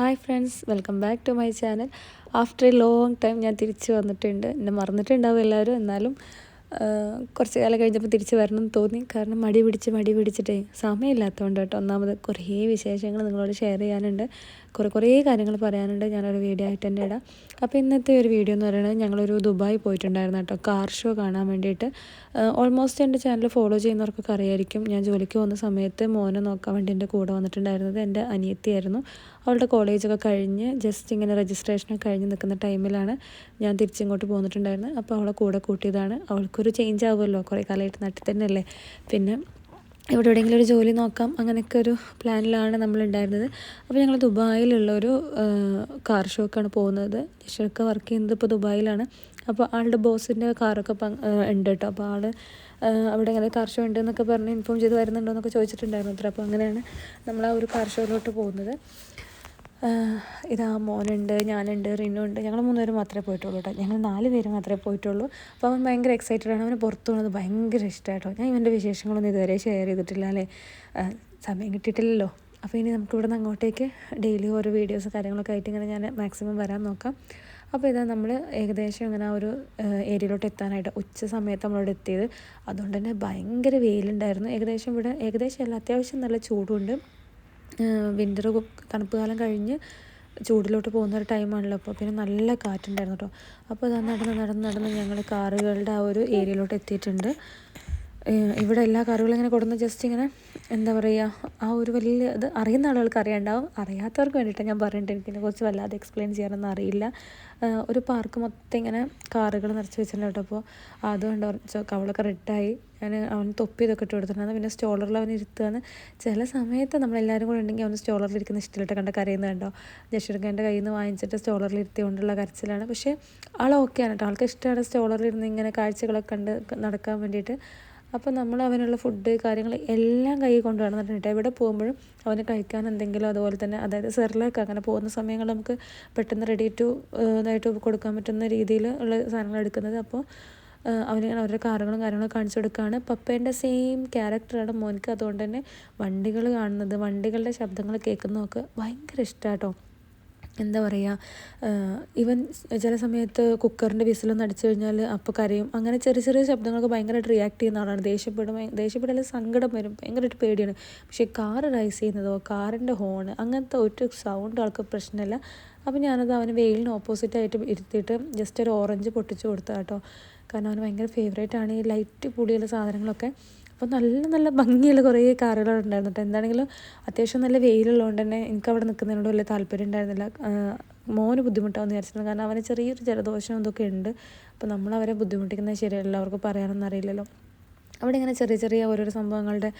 Hi friends welcome back to my channel. After a long time ഞാൻ തിരിച്ചു വന്നിട്ടുണ്ട്. എന്നെ മറന്നിട്ടുണ്ടാവും എല്ലാവരും. എന്നാലും കുറച്ച് കാലം കഴിഞ്ഞപ്പോൾ തിരിച്ച് വരണം എന്ന് തോന്നി. കാരണം മടി പിടിച്ച് മടി പിടിച്ചിട്ടേ സമയമില്ലാത്തതുകൊണ്ട് കേട്ടോ. ഒന്നാമത് കുറേ വിശേഷങ്ങൾ നിങ്ങളോട് ഷെയർ ചെയ്യാനുണ്ട്. കുറേ കുറേ കാര്യങ്ങൾ പറയാനുണ്ട്. ഞാനൊരു വീഡിയോ ആയിട്ട് തന്നെ ഇടാം. അപ്പോൾ ഇന്നത്തെ ഒരു വീഡിയോ എന്ന് പറയുന്നത് ഞങ്ങളൊരു ദുബായ് പോയിട്ടുണ്ടായിരുന്നു കേട്ടോ. കാർ ഷോ കാണാൻ വേണ്ടിയിട്ട്. ഓൾമോസ്റ്റ് എന്റെ ചാനൽ ഫോളോ ചെയ്യുന്നവർക്കൊക്കെ അറിയായിരിക്കും. ഞാൻ ജോലിക്ക് പോകുന്ന സമയത്ത് മോനെ നോക്കാൻ വേണ്ടി എന്റെ കൂടെ വന്നിട്ടുണ്ടായിരുന്നത് എന്റെ അനിയത്തിയായിരുന്നു. അവളുടെ കോളേജൊക്കെ കഴിഞ്ഞ് ജസ്റ്റ് ഇങ്ങനെ രജിസ്ട്രേഷനൊക്കെ കഴിഞ്ഞ് നിൽക്കുന്ന ടൈമിലാണ് ഞാൻ തിരിച്ചിങ്ങോട്ട് പോന്നിട്ടുണ്ടായിരുന്നത്. അപ്പോൾ അവളെ കൂടെ കൂട്ടിയതാണ്. അവൾക്കൊരു ചേഞ്ച് ആവുമല്ലോ. കുറേ കാലമായിട്ട് നാട്ടിൽ തന്നെയല്ലേ? പിന്നെ ഇവിടെ എവിടെയെങ്കിലും ഒരു ജോലി നോക്കാം അങ്ങനെയൊക്കെ ഒരു പ്ലാനിലാണ് നമ്മളുണ്ടായിരുന്നത്. അപ്പോൾ ഞങ്ങൾ ദുബായിലുള്ള ഒരു കാർ ഷോക്കാണ് പോകുന്നത്. യശോക്ക വർക്ക് ചെയ്യുന്നത് ഇപ്പോൾ ദുബായിലാണ്. അപ്പോൾ ആളുടെ ബോസിന്റെ കാറൊക്കെ ഉണ്ട് കേട്ടോ. അപ്പോൾ ആൾ അവിടെ ഇങ്ങനെ കാർ ഷോ ഉണ്ട് എന്നൊക്കെ പറഞ്ഞ് ഇൻഫോം ചെയ്ത് വരുന്നുണ്ടോ എന്നൊക്കെ ചോദിച്ചിട്ടുണ്ടായിരുന്നു അത്ര. അപ്പോൾ അങ്ങനെയാണ് നമ്മൾ ആ ഒരു കാർ ഷോയിലോട്ട് പോകുന്നത്. ഇതാ മോനുണ്ട് ഞാനുണ്ട് റിനു ഉണ്ട് ഞങ്ങൾ മൂന്നുപേരും മാത്രമേ പോയിട്ടുള്ളൂ കേട്ടോ. ഞങ്ങൾ നാല് പേര് മാത്രമേ പോയിട്ടുള്ളൂ. അപ്പോൾ അവൻ ഭയങ്കര എക്സൈറ്റഡ് ആണ്. അവന് പുറത്തു പോകുന്നത് ഭയങ്കര ഇഷ്ടമായിട്ടോ ഞാൻ ഇവന്റെ വിശേഷങ്ങളൊന്നും ഇതുവരെ ഷെയർ ചെയ്തിട്ടില്ല അല്ലേ? സമയം കിട്ടിയിട്ടില്ലല്ലോ. അപ്പോൾ ഇനി നമുക്ക് ഇവിടെ നിന്ന് അങ്ങോട്ടേക്ക് ഡെയിലി ഓരോ വീഡിയോസ് കാര്യങ്ങളൊക്കെ ആയിട്ട് ഇങ്ങനെ ഞാൻ മാക്സിമം വരാൻ നോക്കാം. അപ്പോൾ ഇതാ നമ്മൾ ഏകദേശം ഇങ്ങനെ ആ ഒരു ഏരിയയിലോട്ട് എത്താനായിട്ട് ഉച്ച സമയത്ത് നമ്മളോട് എത്തിയത്. അതുകൊണ്ട് തന്നെ ഭയങ്കര വെയിലുണ്ടായിരുന്നു. ഏകദേശം ഇവിടെ ഏകദേശം അല്ല അത്യാവശ്യം നല്ല ചൂടുണ്ട്. വിന്റർ തണുപ്പ് കാലം കഴിഞ്ഞ് ചൂടിലോട്ട് പോകുന്ന ഒരു ടൈമാണല്ലോ അപ്പോൾ പിന്നെ നല്ല കാറ്റുണ്ടായിരുന്നു കേട്ടോ അപ്പോൾ അത് നടന്ന് നടന്ന് നടന്ന് ഞങ്ങൾ കാറുകളുടെ ആ ഒരു ഏരിയയിലോട്ട് എത്തിയിട്ടുണ്ട്. ഇവിടെ എല്ലാ കാറുകളും ഇങ്ങനെ കൊടുന്ന് ജസ്റ്റ് ഇങ്ങനെ എന്താ പറയുക ആ ഒരു വലിയ ഇത് അറിയുന്ന ആളുകൾക്ക് അറിയാണ്ടാവും. അറിയാത്തവർക്ക് വേണ്ടിയിട്ടാണ് ഞാൻ പറഞ്ഞിട്ട് എനിക്കിതിനെ കുറിച്ച് വല്ലാതെ എക്സ്പ്ലെയിൻ ചെയ്യാനൊന്നും അറിയില്ല. ഒരു പാർക്ക് മൊത്തം ഇങ്ങനെ കാറുകൾ നിറച്ച് വെച്ചിട്ടുണ്ട് അപ്പോൾ അതുകൊണ്ട് കുറച്ച് കവളൊക്കെ റെഡായി ഞാൻ അവൻ തൊപ്പി ഇതൊക്കെ ഇട്ട് കൊടുത്തിട്ടുണ്ട്. പിന്നെ സ്റ്റോളറിൽ അവൻ ഇരുത്തുകയാണ് ചില സമയത്ത് നമ്മളെല്ലാവരും കൂടെ ഉണ്ടെങ്കിൽ അവൻ സ്റ്റോളറിൽ ഇരിക്കുന്ന ഇഷ്ടമായിട്ട് കണ്ട കരയുന്നത് കണ്ടോ? ജഷർഖാന്റെ കയ്യിൽ നിന്ന് വാങ്ങിച്ചിട്ട് സ്റ്റോളറിൽ ഇരുത്തിക്കൊണ്ടുള്ള കരച്ചിലാണ്. പക്ഷേ ആൾ ഓക്കെയാണ് കേട്ടോ. ആൾക്ക് ഇഷ്ടമാണ് സ്റ്റോളറിൽ ഇരുന്ന് ഇങ്ങനെ കാഴ്ചകളൊക്കെ കണ്ട് നടക്കാൻ വേണ്ടിയിട്ട്. അപ്പോൾ നമ്മൾ അവനുള്ള ഫുഡ് കാര്യങ്ങൾ എല്ലാം കയ്യിൽ കൊണ്ടു നടന്നിട്ടുണ്ട് എവിടെ പോകുമ്പോഴും അവന് കഴിക്കാൻ എന്തെങ്കിലും അതുപോലെ തന്നെ അതായത് സെറിലൊക്കെ അങ്ങനെ പോകുന്ന സമയങ്ങൾ നമുക്ക് പെട്ടെന്ന് റെഡി ടു ഇതായിട്ട് കൊടുക്കാൻ പറ്റുന്ന രീതിയിൽ ഉള്ള സാധനങ്ങൾ എടുക്കുന്നത്. അപ്പോൾ അവനിങ്ങനെ ഓരോ കാറുകളും കാര്യങ്ങളും കാണിച്ചു കൊടുക്കുകയാണ് പപ്പേന്റെ സെയിം ക്യാരക്ടറാണ് മോനിക്ക് അതുകൊണ്ട് തന്നെ വണ്ടികൾ കാണുന്നത് വണ്ടികളുടെ ശബ്ദങ്ങൾ കേൾക്കുന്നതൊക്കെ ഭയങ്കര ഇഷ്ടമാട്ടോ എന്താ പറയുക ഇവൻ ചില സമയത്ത് കുക്കറിന്റെ വിസിലൊന്നും അടിച്ചു കഴിഞ്ഞാൽ അപ്പോൾ കരയും. അങ്ങനെ ചെറിയ ചെറിയ ശബ്ദങ്ങൾക്ക് ഭയങ്കരമായിട്ട് റിയാക്ട് ചെയ്യുന്ന ആളാണ്. ദേഷ്യപ്പെടും ദേഷ്യപ്പെടാൻ സങ്കടം വരും. ഭയങ്കരമായിട്ട് പേടിയാണ്. പക്ഷേ കാർ റൈസ് ചെയ്യുന്നതോ കാറിന്റെ ഹോണ് അങ്ങനത്തെ ഒരു സൗണ്ട് ആൾക്ക് പ്രശ്നമില്ല. അപ്പോൾ ഞാനത് അവന് വെയിലിന് ഓപ്പോസിറ്റായിട്ട് ഇരുത്തിയിട്ട് ജസ്റ്റ് ഒരു ഓറഞ്ച് പൊട്ടിച്ച് കൊടുത്ത കേട്ടോ കാരണം അവന് ഭയങ്കര ഫേവറേറ്റ് ആണ് ഈ ലൈറ്റ് പൊടിയുള്ള സാധനങ്ങളൊക്കെ. അപ്പോൾ നല്ല നല്ല ഭംഗിയുള്ള കുറേ കാറുകൾ ഉണ്ടായിരുന്നു കേട്ടോ എന്താണെങ്കിലും അത്യാവശ്യം നല്ല വെയിലുള്ളതുകൊണ്ട് തന്നെ എനിക്ക് അവിടെ നിൽക്കുന്നതിനോട് വലിയ താല്പര്യം ഉണ്ടായിരുന്നില്ല. മോന് ബുദ്ധിമുട്ടാവുമെന്ന് വിചാരിച്ചിരുന്നു. കാരണം അവന് ചെറിയൊരു ജലദോഷം ഇതൊക്കെ ഉണ്ട്. അപ്പോൾ നമ്മൾ അവരെ ബുദ്ധിമുട്ടിക്കുന്നത് ശരിയല്ല. അവർക്ക് പറയാനൊന്നും അറിയില്ലല്ലോ. അവിടെ ഇങ്ങനെ ചെറിയ ചെറിയ ഓരോരോ സംഭവങ്ങളുടെ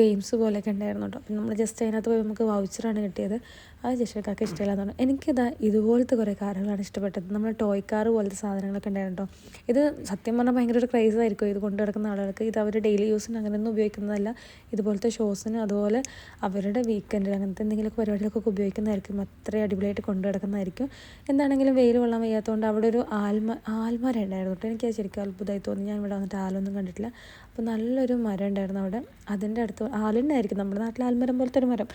ഗെയിംസ് പോലെയൊക്കെ ഉണ്ടായിരുന്നു കേട്ടോ അപ്പം നമ്മൾ ജസ്റ്റ് അതിനകത്ത് പോയി നമുക്ക് വൗച്ചറാണ് കിട്ടിയത്. അത് ജഷക്കാക്ക് ഇഷ്ടമില്ലാന്ന് പറഞ്ഞു. എനിക്കിതാ ഇതുപോലത്തെ കുറേ കാറുകളാണ് ഇഷ്ടപ്പെട്ടത്. നമ്മൾ ടോയ് കാർ പോലത്തെ സാധനങ്ങളൊക്കെ ഉണ്ടായിരുന്നു കേട്ടോ ഇത് സത്യം പറഞ്ഞാൽ ഭയങ്കര ഒരു ക്രൈസ് ആയിരിക്കും. ഇത് കൊണ്ടു നടക്കുന്ന ആളുകൾക്ക് ഇത് അവർ ഡെയിലി യൂസിന് അങ്ങനെയൊന്നും ഉപയോഗിക്കുന്നതല്ല. ഇതുപോലത്തെ ഷോസിന് അതുപോലെ അവരുടെ വീക്കെൻഡിൽ അങ്ങനത്തെ എന്തെങ്കിലുമൊക്കെ പരിപാടികൾക്കൊക്കെ ഉപയോഗിക്കുന്നതായിരിക്കും. അത്രയും അടിപൊളിയായിട്ട് കൊണ്ടു നടക്കുന്നതായിരിക്കും. എന്താണെങ്കിലും വെയിൽ കൊള്ളാൻ വയ്യാത്തതുകൊണ്ട് അവിടെ ഒരു ആൽമ ആൽമര ഉണ്ടായിരുന്നു കേട്ടോ എനിക്ക് ശരിക്കും അത്ഭുതമായി തോന്നി. ഞാൻ ഇവിടെ വന്നിട്ട് ആലൊന്നും കണ്ടിട്ടില്ല. അപ്പോൾ നല്ലൊരു മരം ഉണ്ടായിരുന്നു അവിടെ. അതിന്റെ അടുത്ത് ആലിന്റെ ആയിരിക്കും നമ്മുടെ നാട്ടിൽ ആൽമരം പോലത്തെ ഒരു മരം.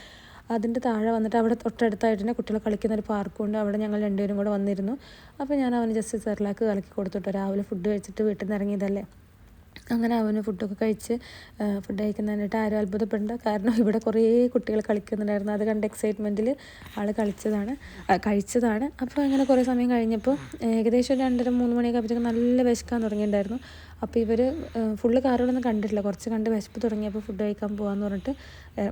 അതിന്റെ താഴെ വന്നിട്ട് അവിടെ തൊട്ടടുത്തായിട്ട് തന്നെ കുട്ടികൾ കളിക്കുന്ന ഒരു പാർക്കുണ്ട് അവിടെ ഞങ്ങൾ രണ്ടുപേരും കൂടെ വന്നിരുന്നു. അപ്പോൾ ഞാൻ അവന് ജസ്റ്റ് സെറിലാക്ക് കലക്കി കൊടുത്തിട്ട്. രാവിലെ ഫുഡ് കഴിച്ചിട്ട് വീട്ടിൽ നിന്ന് ഇറങ്ങിയതല്ലേ. അങ്ങനെ അവന് ഫുഡൊക്കെ കഴിച്ച് ഫുഡ് കഴിക്കുന്നതിനായിട്ട് ആരും അത്ഭുതപ്പെടേണ്ട. കാരണം ഇവിടെ കുറേ കുട്ടികൾ കളിക്കുന്നുണ്ടായിരുന്നു. അത് കണ്ട എക്സൈറ്റ്മെന്റിൽ ആൾ കളിച്ചതാണ് കഴിച്ചതാണ്. അപ്പോൾ അങ്ങനെ കുറേ സമയം കഴിഞ്ഞപ്പോൾ ഏകദേശം രണ്ടര മൂന്ന് മണിയൊക്കെ ആകുമ്പോഴത്തേക്കും നല്ല വിശക്കാൻ തുടങ്ങിയിട്ടുണ്ടായിരുന്നു. അപ്പോൾ ഇവർ ഫുള്ള് കാറുകളൊന്നും കണ്ടിട്ടില്ല. കുറച്ച് കണ്ട് വിശപ്പ് തുടങ്ങിയപ്പോൾ ഫുഡ് കഴിക്കാൻ പോകാമെന്ന് പറഞ്ഞിട്ട്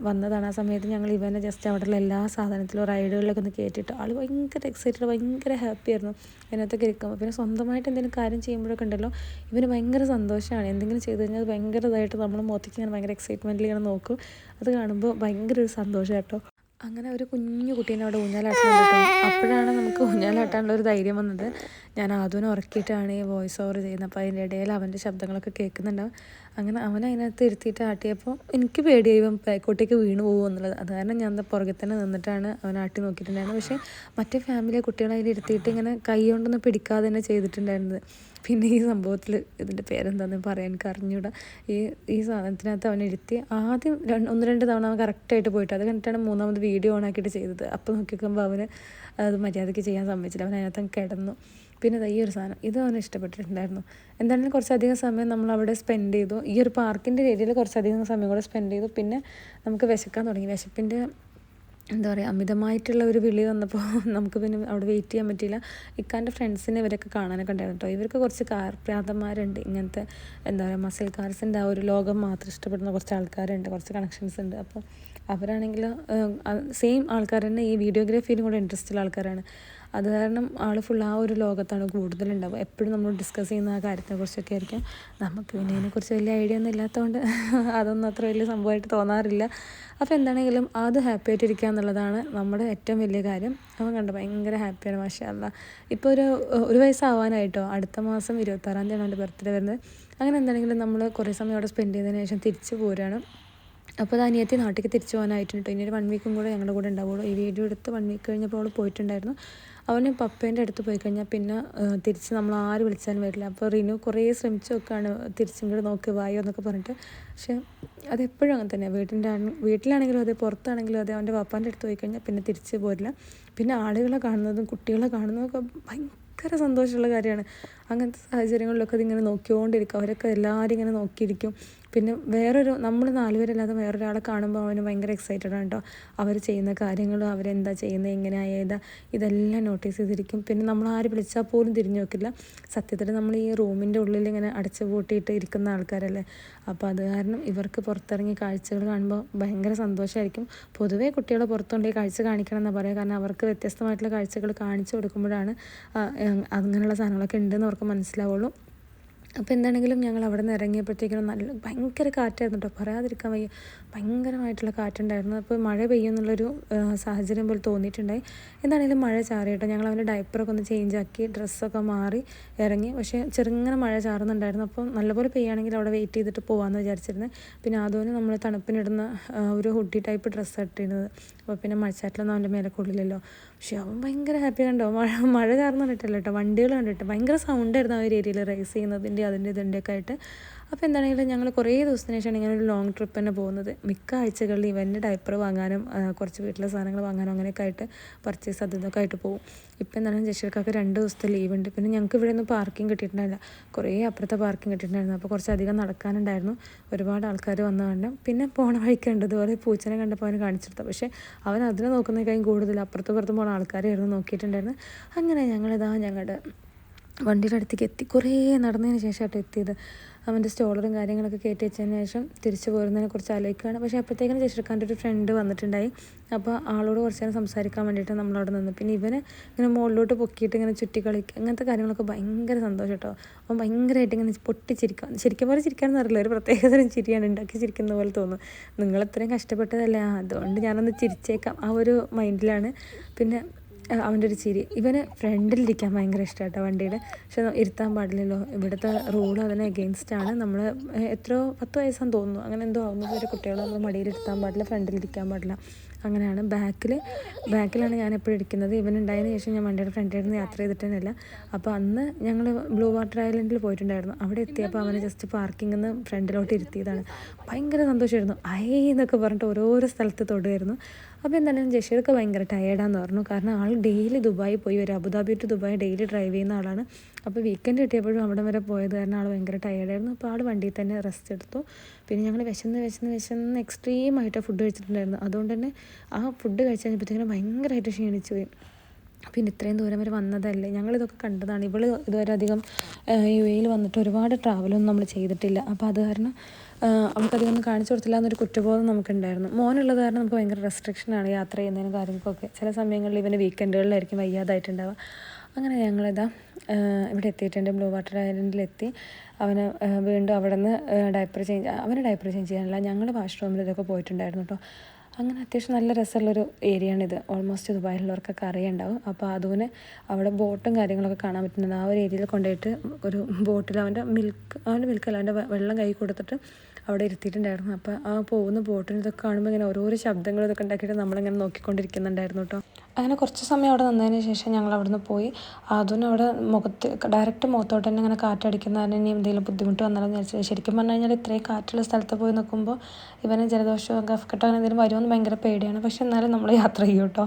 വന്നതാണ്. ആ സമയത്ത് ഞങ്ങൾ ഇവനെ ജസ്റ്റ് അവിടെയുള്ള എല്ലാ സാധനത്തിലും റൈഡുകളിലൊക്കെ ഒന്ന് കയറ്റിയിട്ട് ആൾ ഭയങ്കര എക്സൈറ്റഡ് ഭയങ്കര ഹാപ്പി ആയിരുന്നു. അതിനകത്തൊക്കെ ഇരിക്കുമ്പോൾ പിന്നെ സ്വന്തമായിട്ട് എന്തെങ്കിലും കാര്യം ചെയ്യുമ്പോഴൊക്കെ ഉണ്ടല്ലോ ഇവന് ഭയങ്കര സന്തോഷമാണ്. എന്തെങ്കിലും ചെയ്ത് കഴിഞ്ഞാൽ ഭയങ്കര ഇതായിട്ട് നമ്മൾ മുഖത്തേക്ക് ഇങ്ങനെ ഭയങ്കര എക്സൈറ്റ്മെന്റിൽ ഇങ്ങനെ നോക്കും. അത് കാണുമ്പോൾ ഭയങ്കര ഒരു സന്തോഷം കേട്ടോ. അങ്ങനെ ഒരു കുഞ്ഞു കുട്ടീനെ അവിടെ ഊഞ്ഞാലാട്ടുന്നുണ്ട് അപ്പോഴാണ് നമുക്ക് ഊഞ്ഞാലാട്ടാനുള്ള ഒരു ധൈര്യം വന്നത്. ഞാൻ ആദ്യം ഉറക്കിയിട്ടാണ് ഈ വോയിസ് ഓവർ ചെയ്യുന്നത്. അപ്പോൾ അതിന്റെ ഇടയിൽ അവന്റെ ശബ്ദങ്ങളൊക്കെ കേൾക്കുന്നുണ്ടാവും. അങ്ങനെ അവൻ അതിനകത്ത് ഇരുത്തിയിട്ട് ആട്ടിയപ്പോൾ എനിക്ക് പേടിയായി. ഇവൻ ബാക്കോട്ടേക്ക് വീണ് പോകുമോ എന്നുള്ളത്. അത് കാരണം ഞാൻ പുറകെ തന്നെ നിന്നിട്ടാണ് അവൻ ആട്ടി നോക്കിയിട്ടുണ്ടായിരുന്നത്. പക്ഷേ മറ്റേ ഫാമിലിയെ കുട്ടികളെ അതിൽ ഇരുത്തിയിട്ട് ഇങ്ങനെ കൈ കൊണ്ടൊന്നും പിടിക്കാതെ തന്നെ ചെയ്തിട്ടുണ്ടായിരുന്നത്. പിന്നെ ഈ സംഭവത്തിൽ ഇതിന്റെ പേരെന്താണെന്ന് പറയാൻ അറിഞ്ഞൂടാ. ഈ ഈ സാധനത്തിനകത്ത് അവൻ ഇരുത്തി ആദ്യം രണ്ട് ഒന്ന് രണ്ട് തവണ അവൻ കറക്റ്റായിട്ട് പോയിട്ട് അത് കണ്ടിട്ടാണ് മൂന്നാമത് വീഡിയോ ഓൺ ആക്കിയിട്ട് ചെയ്തത്. അപ്പോൾ നോക്കിക്കുമ്പോൾ അവന് അത് മര്യാദയ്ക്ക് ചെയ്യാൻ സമ്മതിച്ചില്ല. അവൻ അതിനകത്ത് കിടന്നു. പിന്നെ ഈ ഒരു സാധനം. ഇത് അവന് ഇഷ്ടപ്പെട്ടിട്ടുണ്ടായിരുന്നു. എന്തായാലും കുറച്ചധികം സമയം നമ്മൾ അവിടെ സ്പെൻഡ് ചെയ്തു. ഈ ഒരു പാർക്കിന്റെ ഏരിയയിൽ കുറച്ചധികം സമയം കൂടെ സ്പെൻഡ് ചെയ്തു. പിന്നെ നമുക്ക് വിശക്കാൻ തുടങ്ങി. വിശപ്പിന്റെ എന്താ പറയുക അമിതമായിട്ടുള്ള ഒരു വിളി വന്നപ്പോൾ നമുക്ക് പിന്നെ അവിടെ വെയിറ്റ് ചെയ്യാൻ പറ്റിയില്ല. ഇക്കാന്റെ ഫ്രണ്ട്സിനെ ഇവരൊക്കെ കാണാനൊക്കെ ഉണ്ടായിരുന്നു കേട്ടോ ഇവർക്ക് കുറച്ച് കാർ പ്രാന്തന്മാരുണ്ട് ഇങ്ങനത്തെ എന്താ പറയുക മസിൽ കാർസിന്റെ ആ ഒരു ലോകം മാത്രം ഇഷ്ടപ്പെടുന്ന കുറച്ച് ആൾക്കാരുണ്ട്. കുറച്ച് കണക്ഷൻസ് ഉണ്ട്. അപ്പോൾ അവരാണെങ്കിൽ സെയിം ആൾക്കാർ തന്നെ ഈ വീഡിയോഗ്രാഫിയിലും കൂടെ ഇൻട്രസ്റ്റ് ഉള്ള ആൾക്കാരാണ്. അത് കാരണം ആൾ ഫുൾ ആ ഒരു ലോകത്താണ് കൂടുതലുണ്ടാവുക. എപ്പോഴും നമ്മൾ ഡിസ്കസ് ചെയ്യുന്ന ആ കാര്യത്തെക്കുറിച്ചൊക്കെ ആയിരിക്കും. നമുക്ക് പിന്നെ അതിനെക്കുറിച്ച് വലിയ ഐഡിയ ഒന്നും ഇല്ലാത്തതുകൊണ്ട് അതൊന്നും അത്ര വലിയ സംഭവമായിട്ട് തോന്നാറില്ല. അപ്പോൾ എന്താണെങ്കിലും അത് ഹാപ്പി ആയിട്ടിരിക്കുക എന്നുള്ളതാണ് നമ്മുടെ ഏറ്റവും വലിയ കാര്യം. അവൻ കണ്ട ഭയങ്കര ഹാപ്പിയാണ് മാഷാ അല്ല ഇപ്പോൾ ഒരു ഒരു വയസ്സാവാനായിട്ടോ അടുത്ത മാസം ഇരുപത്താറാം തീയതിയാണ് അവന്റെ ബർത്ത്ഡേ വരുന്നത്. അങ്ങനെ എന്താണെങ്കിലും നമ്മൾ കുറേ സമയം അവിടെ സ്പെൻഡ് ചെയ്തതിന് ശേഷം തിരിച്ചു പോരുകയാണ്. അപ്പോൾ അത് അനിയത്തി നാട്ടിലേക്ക് തിരിച്ചു പോകാനായിട്ടുണ്ട് ഇനി ഒരു വൺ വീക്കും കൂടെ ഞങ്ങളുടെ കൂടെ ഉണ്ടാവുള്ളൂ. ഈ വീഡിയോ എടുത്ത് വൺ വീക്ക് കഴിഞ്ഞപ്പോൾ അവൾ പോയിട്ടുണ്ടായിരുന്നു. അവന് പപ്പേന്റെ അടുത്ത് പോയി കഴിഞ്ഞാൽ പിന്നെ തിരിച്ച് നമ്മൾ ആര് വിളിച്ചാലും വരില്ല. അപ്പോൾ റിനു കുറേ ശ്രമിച്ചു നോക്കുകയാണ് തിരിച്ചിങ്ങോട്ട് നോക്കി വായോ എന്നൊക്കെ പറഞ്ഞിട്ട്. പക്ഷേ അതെപ്പോഴും അങ്ങനെ തന്നെ വീട്ടിന്റെ വീട്ടിലാണെങ്കിലും അതെ പുറത്താണെങ്കിലും അതെ അവന്റെ പപ്പാന്റെ അടുത്ത് പോയി കഴിഞ്ഞാൽ പിന്നെ തിരിച്ച് പോരില്ല. പിന്നെ ആളുകളെ കാണുന്നതും കുട്ടികളെ കാണുന്നതൊക്കെ ഭയങ്കര സന്തോഷമുള്ള കാര്യമാണ്. അങ്ങനത്തെ സാഹചര്യങ്ങളിലൊക്കെ അതിങ്ങനെ നോക്കിക്കൊണ്ടിരിക്കും. അവരൊക്കെ എല്ലാവരും ഇങ്ങനെ നോക്കിയിരിക്കും. പിന്നെ വേറൊരു നമ്മൾ നാലുപേരല്ലാതെ വേറൊരാളെ കാണുമ്പോൾ അവന് ഭയങ്കര എക്സൈറ്റഡ് ആണ് കേട്ടോ അവർ ചെയ്യുന്ന കാര്യങ്ങളും അവരെന്താ ചെയ്യുന്നത് എങ്ങനെ ഏതാ ഇതെല്ലാം നോട്ടീസ് ചെയ്തിരിക്കും. പിന്നെ നമ്മൾ ആര് വിളിച്ചാൽ പോലും തിരിഞ്ഞു നോക്കില്ല. സത്യത്തിൽ നമ്മൾ ഈ റൂമിന്റെ ഉള്ളിൽ ഇങ്ങനെ അടച്ചു പൂട്ടിയിട്ട് ഇരിക്കുന്ന ആൾക്കാരല്ലേ. അപ്പോൾ അത് കാരണം ഇവർക്ക് പുറത്തിറങ്ങി കാഴ്ചകൾ കാണുമ്പോൾ ഭയങ്കര സന്തോഷമായിരിക്കും പൊതുവേ കുട്ടികളെ പുറത്തുകൊണ്ടുപോയി കാഴ്ച കാണിക്കണം എന്നാണ് പറയുക കാരണം അവർക്ക് വ്യത്യസ്തമായിട്ടുള്ള കാഴ്ചകൾ കാണിച്ചു കൊടുക്കുമ്പോഴാണ് അങ്ങനെയുള്ള സാധനങ്ങളൊക്കെ ഉണ്ടെന്ന് അവർക്ക് മനസ്സിലാവുള്ളൂ. അപ്പോൾ എന്താണെങ്കിലും ഞങ്ങൾ അവിടെ നിന്ന് ഇറങ്ങിയപ്പോഴത്തേക്കും നല്ല ഭയങ്കര കാറ്റായിരുന്നു കേട്ടോ. പറയാതിരിക്കാൻ വയ്യ. ഭയങ്കരമായിട്ടുള്ള കാറ്റുണ്ടായിരുന്നു. അപ്പോൾ മഴ പെയ്യുമെന്നുള്ളൊരു സാഹചര്യം പോലെ തോന്നിയിട്ടുണ്ടായി. എന്താണെങ്കിലും മഴ ചാറി കേട്ടോ. ഞങ്ങൾ അവന്റെ ഡയപ്പറൊക്കെ ഒന്ന് ചേഞ്ച് ആക്കി ഡ്രസ്സൊക്കെ മാറി ഇറങ്ങി. പക്ഷേ ചെറുങ്ങനെ മഴ ചാറുന്നുണ്ടായിരുന്നു. അപ്പോൾ നല്ലപോലെ പെയ്യുകയാണെങ്കിൽ അവിടെ വെയിറ്റ് ചെയ്തിട്ട് പോകാമെന്ന് വിചാരിച്ചിരുന്നത് പിന്നെ അതുപോലെ നമ്മൾ തണുപ്പിനിടുന്ന ഒരു ഹുഡി ടൈപ്പ് ഡ്രസ്സ് ഇട്ടിരുന്നത്. അപ്പോൾ പിന്നെ മഴച്ചാറ്റിലൊന്നും അവന്റെ മേലെ കൊള്ളില്ലല്ലോ. പക്ഷേ അവൻ ഭയങ്കര ഹാപ്പി കണ്ടോ? മഴ മഴ കാരണം കണ്ടിട്ടല്ലോ കേട്ടോ. വണ്ടികൾ കണ്ടിട്ട് ഭയങ്കര സൗണ്ടായിരുന്നു ആ ഒരു ഏരിയയിൽ റേസ് ചെയ്യുന്നതിന്റെ അതിന്റെ ഇതിന്റെയൊക്കെ ആയിട്ട്. അപ്പോൾ എന്താണെങ്കിലും ഞങ്ങൾ കുറേ ദിവസത്തിന് ശേഷമാണ് ഇങ്ങനെ ഒരു ലോങ് ട്രിപ്പ് തന്നെ പോകുന്നത്. മിക്ക ആഴ്ചകളിൽ ഇവന്റെ ഡയപ്പർ വാങ്ങാനും കുറച്ച് വീട്ടിലെ സാധനങ്ങൾ വാങ്ങാനും അങ്ങനെയൊക്കെ ആയിട്ട് പർച്ചേസ് അതൊക്കെ ആയിട്ട് പോകും. ഇപ്പം എന്താണെങ്കിലും ജഷീർക്കൊക്കെ രണ്ട് ദിവസത്തെ ലീവ് ഉണ്ട്. പിന്നെ ഞങ്ങൾക്ക് ഇവിടെ ഒന്നും പാർക്കിംഗ് കിട്ടിയിട്ടുണ്ടായില്ല കുറേ അപ്പുറത്തെ പാർക്കിംഗ് കിട്ടിയിട്ടുണ്ടായിരുന്നു. അപ്പോൾ കുറച്ചധികം നടക്കാനുണ്ടായിരുന്നു. ഒരുപാട് ആൾക്കാർ വന്നു കണ്ടു പിന്നെ പോണ വഴിക്ക് ഇതുപോലെ പൂച്ചനെ കണ്ടപ്പോൾ അവന് കാണിച്ചെടുത്തു പക്ഷേ അവൻ അതിനെ നോക്കുന്നതിനേക്കാളും കൂടുതൽ അപ്പുറത്തും പുറത്തും പോണ ആൾക്കാരായിരുന്നു നോക്കിയിട്ടുണ്ടായിരുന്നു അങ്ങനെ ഞങ്ങളിതാ ഞങ്ങളുടെ വണ്ടിയുടെ അടുത്തേക്ക് എത്തി. കുറേ നടന്നതിന് ശേഷമായിട്ട് എത്തിയത്. അവന്റെ സ്റ്റോളറും കാര്യങ്ങളൊക്കെ കയറ്റി വെച്ചതിന് ശേഷം തിരിച്ചു പോരുന്നതിനെ കുറിച്ച് ആലോചിക്കുകയാണ്. പക്ഷേ അപ്പോഴത്തേക്കും ജയശ്രീഖാന്റെ ഒരു ഫ്രണ്ട് വന്നിട്ടുണ്ടായി. അപ്പോൾ ആളോട് കുറച്ച് നേരം സംസാരിക്കാൻ വേണ്ടിയിട്ട് നമ്മളവിടെ നിന്ന്. പിന്നെ ഇവന് ഇങ്ങനെ മുകളിലോട്ട് പൊക്കിയിട്ട് ഇങ്ങനെ ചുറ്റി കളിക്കുക അങ്ങനത്തെ കാര്യങ്ങളൊക്കെ ഭയങ്കര സന്തോഷം കേട്ടോ അവൻ ഭയങ്കരമായിട്ട് ഇങ്ങനെ പൊട്ടിച്ചിരിക്കുക. ശരിക്കും പോലെ ചിരിക്കാമെന്ന് അറിയില്ല. ഒരു പ്രത്യേകതരം ചിരിയാണ് ഉണ്ടാക്കി ചിരിക്കുന്ന പോലെ തോന്നും. നിങ്ങൾ അത്രയും കഷ്ടപ്പെട്ടതല്ലേ അതുകൊണ്ട് ഞാനൊന്ന് ചിരിച്ചേക്കാം. ആ ഒരു മൈൻഡിലാണ്. പിന്നെ അവന്റെ ഒരു ചിരി. ഇവന് ഫ്രണ്ടിലിരിക്കാൻ ഭയങ്കര ഇഷ്ടമാട്ടോ വണ്ടിയുടെ പക്ഷെ ഇരുത്താൻ പാടില്ലല്ലോ. ഇവിടുത്തെ റൂൾ അതിന് അഗെയിൻസ്റ്റാണ് നമ്മൾ എത്രയോ പത്ത് വയസ്സാന്ന് തോന്നുന്നു. അങ്ങനെ എന്തോ ആവുന്നത് ഒരു കുട്ടികൾ നമ്മൾ മടിയിൽ ഇരുത്താൻ പാടില്ല ഫ്രണ്ടിലിരിക്കാൻ പാടില്ല. അങ്ങനെയാണ്. ബാക്കിൽ ബാക്കിലാണ് ഞാൻ എപ്പോഴും ഇരിക്കുന്നത്. ഇവൻ ഉണ്ടായതിനു ശേഷം ഞാൻ വണ്ടിയുടെ ഫ്രണ്ടിൽ നിന്ന് യാത്ര ചെയ്തിട്ടേനില്ല അപ്പോൾ അന്ന് ഞങ്ങൾ ബ്ലൂ വാട്ടർ ഐലൻഡിൽ പോയിട്ടുണ്ടായിരുന്നു. അവിടെ എത്തിയപ്പോൾ അവനെ ജസ്റ്റ് പാർക്കിംഗിൽ നിന്ന് ഫ്രണ്ടിലോട്ട് ഇരുത്തിയതാണ്. ഭയങ്കര സന്തോഷമായിരുന്നു ഐ എന്നൊക്കെ പറഞ്ഞിട്ട് ഓരോരോ സ്ഥലത്ത് തൊടുമായിരുന്നു അപ്പോൾ എന്തായാലും ജഷീർക്ക് ഭയങ്കര ടയേർഡാന്ന് പറഞ്ഞു. കാരണം ആൾ ഡെയിലി ദുബായി പോയി. വരും Abu Dhabi to Dubai daily drive ചെയ്യുന്ന ആളാണ്. അപ്പോൾ വീക്കെൻഡ് കിട്ടിയപ്പോഴും അവിടെ വരെ പോയത് കാരണം ആൾ ഭയങ്കര ടയേർഡായിരുന്നു അപ്പോൾ ആൾ വണ്ടിയിൽ തന്നെ റെസ്റ്റ് എടുത്തു. പിന്നെ ഞങ്ങൾ വിശന്ന് വിശന്ന് വിശന്ന് എക്സ്ട്രീമായിട്ട് ഫുഡ് കഴിച്ചിട്ടുണ്ടായിരുന്നു. അതുകൊണ്ട് തന്നെ ആ ഫുഡ് കഴിച്ച് കഴിഞ്ഞപ്പോഴത്തേക്കും ഭയങ്കരമായിട്ട് ക്ഷീണിച്ചു പോയി. പിന്നെ ഇത്രയും ദൂരം വരെ വന്നതല്ലേ? ഞങ്ങളിതൊക്കെ കണ്ടതാണ്. ഇവൾ ഇതുവരെ അധികം യു എയിൽ വന്നിട്ട് ഒരുപാട് ട്രാവലൊന്നും നമ്മൾ ചെയ്തിട്ടില്ല. അപ്പോൾ അത് കാരണം അവൾക്കധികം കാണിച്ചു കൊടുത്തില്ല എന്നൊരു കുറ്റബോധം നമുക്കുണ്ടായിരുന്നു. മോനുള്ളത് കാരണം നമുക്ക് ഭയങ്കര റെസ്ട്രിക്ഷനാണ് യാത്ര ചെയ്യുന്നതിനും കാര്യങ്ങൾക്കൊക്കെ. ചില സമയങ്ങളിൽ ഇവന് വീക്കെൻഡുകളിലായിരിക്കും വയ്യാതായിട്ടുണ്ടാവുക. അങ്ങനെ ഞങ്ങളിതാ ഇവിടെ എത്തിയിട്ടുണ്ട് ബ്ലൂ വാട്ടർ ഐലൻഡിലെത്തി. അവന് വീണ്ടും അവിടെ നിന്ന് ഡയപ്പർ ചേഞ്ച് അവന് ഡയപ്പർ ചേഞ്ച് ചെയ്യാനല്ല. ഞങ്ങൾ വാഷ്റൂമിൽ ഇതൊക്കെ പോയിട്ടുണ്ടായിരുന്നു കേട്ടോ. അങ്ങനെ അത്യാവശ്യം നല്ല രസമുള്ളൊരു ഏരിയയാണിത്. ഓൾമോസ്റ്റ് ദുബായിലുള്ളവർക്കൊക്കെ അറിയുണ്ടാവും. അപ്പോൾ അതുവിന് അവിടെ ബോട്ടും കാര്യങ്ങളൊക്കെ കാണാൻ പറ്റുന്നുണ്ട്. ആ ഒരു ഏരിയയിൽ കൊണ്ടുപോയിട്ട് ഒരു ബോട്ടിൽ അവന്റെ മിൽക്ക് അവന്റെ മിൽക്കല്ല അവന്റെ വെള്ളം കൈ കൊടുത്തിട്ട് അവിടെ ഇരുത്തിയിട്ടുണ്ടായിരുന്നു. അപ്പോൾ ആ പോകുന്ന ബോട്ടിന് ഇതൊക്കെ കാണുമ്പോൾ ഇങ്ങനെ ഓരോരോ ശബ്ദങ്ങൾ ഇതൊക്കെ ഉണ്ടാക്കിയിട്ട് നമ്മളിങ്ങനെ നോക്കിക്കൊണ്ടിരിക്കുന്നുണ്ടായിരുന്നു കേട്ടോ അങ്ങനെ കുറച്ച് സമയം അവിടെ നിന്നതിന് ശേഷം ഞങ്ങൾ അവിടെ നിന്ന് പോയി. അതും അവിടെ മുഖത്ത് ഡയറക്റ്റ് മുഖത്തോട്ട് തന്നെ ഇങ്ങനെ കാറ്റടിക്കുന്നതിന് ഇനി എന്തെങ്കിലും ബുദ്ധിമുട്ട് വന്നാലും വിചാരിച്ചത് ശരിക്കും പറഞ്ഞു കഴിഞ്ഞാൽ ഇത്രയും കാറ്റുള്ള സ്ഥലത്ത് പോയി നിൽക്കുമ്പോൾ ഇവനെ ജലദോഷവും കഫക്കെട്ടോ അങ്ങനെ എന്തെങ്കിലും വരുമെന്ന് ഭയങ്കര പേടിയാണ്. പക്ഷെ എന്നാലും നമ്മൾ യാത്ര ചെയ്യും കേട്ടോ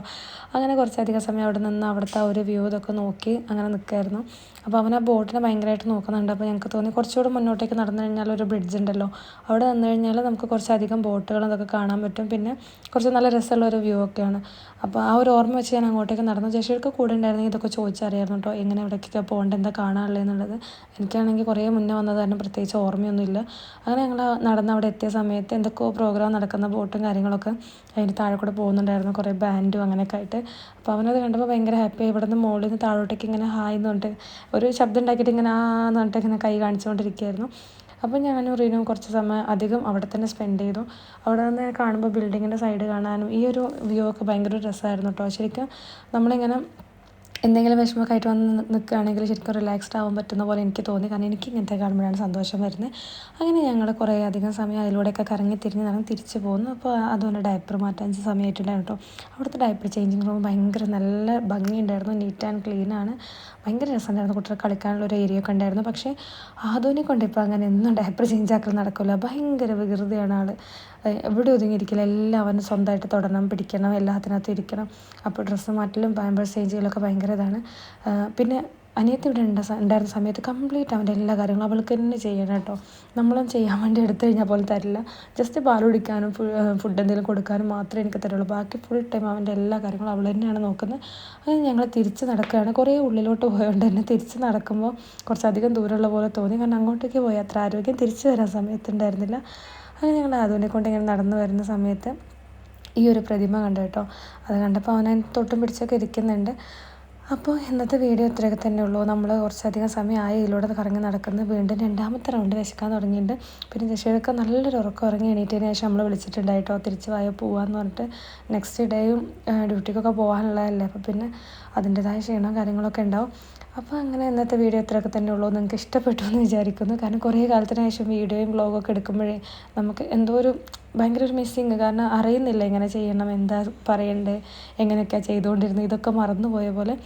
അങ്ങനെ കുറച്ചധികം സമയം അവിടെ നിന്ന് അവിടുത്തെ ആ ഒരു വ്യൂ ഇതൊക്കെ നോക്കി അങ്ങനെ നിൽക്കുമായിരുന്നു അപ്പോൾ അവൻ ആ ബോട്ടിനെ ഭയങ്കരമായിട്ട് നോക്കുന്നുണ്ട്. അപ്പോൾ ഞങ്ങൾക്ക് തോന്നി കുറച്ചുകൂടെ മുന്നോട്ടേക്ക് നടന്നു കഴിഞ്ഞാൽ ഒരു ബ്രിഡ്ജ് ഉണ്ടല്ലോ. അവിടെ നിന്ന് കഴിഞ്ഞാൽ നമുക്ക് കുറച്ചധികം ബോട്ടുകളും അതൊക്കെ കാണാൻ പറ്റും. പിന്നെ കുറച്ച് നല്ല രസമുള്ള ഒരു വ്യൂ ഒക്കെയാണ്. അപ്പോൾ ആ ഒരു ഓർമ്മ വെച്ച് ഞാൻ അങ്ങോട്ടേക്ക് നടന്നു. ജഷീർക്ക് കൂടെ ഉണ്ടായിരുന്നെങ്കിൽ ഇതൊക്കെ ചോദിച്ചറിയായിരുന്നു കേട്ടോ. എങ്ങനെ ഇവിടേക്കൊക്കെ പോകേണ്ടത് എന്താ കാണാനുള്ളത് എന്നുള്ളത്. എനിക്കാണെങ്കിൽ കുറേ മുന്നേ വന്നത് കാരണം പ്രത്യേകിച്ച് ഓർമ്മയൊന്നുമില്ല. അങ്ങനെ ഞങ്ങൾ നടന്ന് അവിടെ എത്തിയ സമയത്ത് എന്തൊക്കെയോ പ്രോഗ്രാം നടക്കുന്ന ബോട്ടും കാര്യങ്ങളൊക്കെ അതിന് താഴെ കൂടെ പോകുന്നുണ്ടായിരുന്നു. കുറേ ബാൻഡും അങ്ങനെയൊക്കെ ആയിട്ട്. അപ്പോൾ അവനത് കണ്ടപ്പോൾ ഭയങ്കര ഹാപ്പി ഇവിടെ നിന്ന് മുകളിൽ നിന്ന് താഴോട്ടേക്ക് ഇങ്ങനെ ഹായ് എന്ന് പറഞ്ഞിട്ട് ഒരു ശബ്ദം ഉണ്ടാക്കിയിട്ട് ഇങ്ങനെ ആ എന്ന് ഇങ്ങനെ കൈ കാണിച്ചുകൊണ്ടിരിക്കുകയായിരുന്നു. അപ്പോൾ ഞാനും റീനും കുറച്ച് സമയം അധികം അവിടെ തന്നെ സ്പെൻഡ് ചെയ്തു. അവിടെ നിന്ന് കാണുമ്പോൾ ബിൽഡിങ്ങിന്റെ സൈഡ് കാണാനും ഈ ഒരു വ്യൂ ഒക്കെ ഭയങ്കര രസമായിരുന്നു കേട്ടോ. ശരിക്കും നമ്മളിങ്ങനെ എന്തെങ്കിലും വിഷമമൊക്കെ വന്ന് നിൽക്കുകയാണെങ്കിൽ ശരിക്കും റിലാക്സ്ഡ് ആവാൻ പറ്റുന്ന പോലെ എനിക്ക് തോന്നി. കാരണം എനിക്ക് ഇങ്ങനത്തെ കാണുമ്പോഴാണ് സന്തോഷം വരുന്നത്. അങ്ങനെ ഞങ്ങൾ കുറേ അധികം സമയം അതിലൂടെയൊക്കെ കറങ്ങി തിരിഞ്ഞ് നടന്ന് തിരിച്ച് പോകുന്നു അപ്പോൾ അതുകൊണ്ട് ഡയപ്പർ മാറ്റാൻ സമയമായിട്ടുണ്ടായിരുന്നു അവിടുത്തെ ഡയപ്പർ ചേഞ്ചിങ് റൂം ഭയങ്കര നല്ല ഭംഗിയുണ്ടായിരുന്നു. നീറ്റ് ആൻഡ് ക്ലീൻ ആണ്. ഭയങ്കര രസമുണ്ടായിരുന്നു കുട്ടികൾ കളിക്കാനുള്ള ഒരു ഏരിയ ഒക്കെ ഉണ്ടായിരുന്നു. പക്ഷേ ആധുനിക കൊണ്ട് ഇപ്പോൾ അങ്ങനെ ഒന്നും ഡയപ്പർ ചേഞ്ച് ആക്കൽ നടക്കില്ല ഭയങ്കര വികൃതിയാണ് ആൾ എവിടെ ഒതുങ്ങിയിരിക്കില്ല എല്ലാം അവന് സ്വന്തമായിട്ട് തൊടണം പിടിക്കണം എല്ലാത്തിനകത്തും ഇരിക്കണം. അപ്പോൾ ഡ്രസ്സ് മാറ്റലും പാമ്പേഴ്സ് ചേഞ്ച് ചെയ്യലൊക്കെ ഭയങ്കര ഇതാണ്. പിന്നെ അനിയത്തി ഇവിടെ ഉണ്ട ഉണ്ടായിരുന്ന സമയത്ത് കംപ്ലീറ്റ് അവന്റെ എല്ലാ കാര്യങ്ങളും അവൾക്ക് തന്നെ ചെയ്യണം കേട്ടോ. നമ്മളും ചെയ്യാൻ വേണ്ടി എടുത്തു കഴിഞ്ഞാൽ പോലും തരില്ല. ജസ്റ്റ് പാൽ കുടിക്കാനും ഫുഡ് എന്തെങ്കിലും കൊടുക്കാനും മാത്രമേ എനിക്ക് തരുള്ളൂ. ബാക്കി ഫുൾ ടൈം അവന്റെ എല്ലാ കാര്യങ്ങളും അവൾ തന്നെയാണ് നോക്കുന്നത്. അങ്ങനെ ഞങ്ങൾ തിരിച്ച് നടക്കുകയാണ്. കുറേ ഉള്ളിലോട്ട് പോയതുകൊണ്ട് തന്നെ തിരിച്ച് നടക്കുമ്പോൾ കുറച്ചധികം ദൂരമുള്ള പോലെ തോന്നി. കാരണം അങ്ങോട്ടേക്ക് പോയി അത്ര ആരോഗ്യം തിരിച്ചു വരാൻ സമയത്തുണ്ടായിരുന്നില്ല അങ്ങനെ ഞങ്ങൾ അതുവിനെ കൊണ്ട് ഇങ്ങനെ നടന്നു വരുന്ന സമയത്ത് ഈ ഒരു പ്രതിമ കണ്ടു കേട്ടോ. അത് കണ്ടപ്പോൾ അവനെ തൊട്ടും പിടിച്ചൊക്കെ ഇരിക്കുന്നുണ്ട്. അപ്പോൾ ഇന്നത്തെ വീഡിയോ ഇത്രയൊക്കെ തന്നെ ഉള്ളൂ. നമ്മൾ കുറച്ചധികം സമയം ആയി ഇതിലൂടെ കറങ്ങി നടക്കുന്നത് വീണ്ടും രണ്ടാമത്തെ റൗണ്ട് വിശക്കാൻ തുടങ്ങിയിട്ടുണ്ട്. പിന്നെ ജഷീർക്ക് നല്ലൊരു ഉറക്കം ഉറങ്ങി എണീറ്റതിന് ശേഷം നമ്മൾ വിളിച്ചിട്ടുണ്ടായിട്ടോ തിരിച്ച് വായോ പോവാന്ന് പറഞ്ഞിട്ട്. നെക്സ്റ്റ് ഡേയും ഡ്യൂട്ടിക്കൊക്കെ പോകാനുള്ളതല്ലേ. അപ്പോൾ പിന്നെ അതിന്റെതായ ക്ഷീണവും കാര്യങ്ങളൊക്കെ ഉണ്ടാവും. അപ്പോൾ അങ്ങനെ ഇന്നത്തെ വീഡിയോ ഇത്രയൊക്കെ തന്നെ ഉള്ളൂ. നിങ്ങൾക്ക് ഇഷ്ടപ്പെട്ടു എന്ന് വിചാരിക്കുന്നു. കാരണം കുറേ കാലത്തിന് ശേഷം വീഡിയോയും വ്ളോഗൊക്കെ എടുക്കുമ്പോഴേ നമുക്ക് എന്തോ ഒരു ഭയങ്കര ഒരു മിസ്സിങ് കാരണം അറിയുന്നില്ല എങ്ങനെ ചെയ്യണം എന്താ പറയണ്ടേ എങ്ങനെയൊക്കെയാണ് ചെയ്തുകൊണ്ടിരുന്നത്. ഇതൊക്കെ മറന്നുപോയ പോലെ.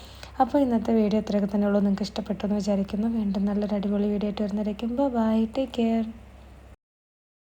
അപ്പോൾ ഇന്നത്തെ വീഡിയോ ഇത്രയൊക്കെ തന്നെ ഉള്ളൂ. നിങ്ങൾക്ക് ഇഷ്ടപ്പെട്ടു എന്ന് വിചാരിക്കുന്നു. വീണ്ടും നല്ലൊരു അടിപൊളി വീഡിയോ ആയിട്ട് വരുന്നതായിരിക്കും. Bye take care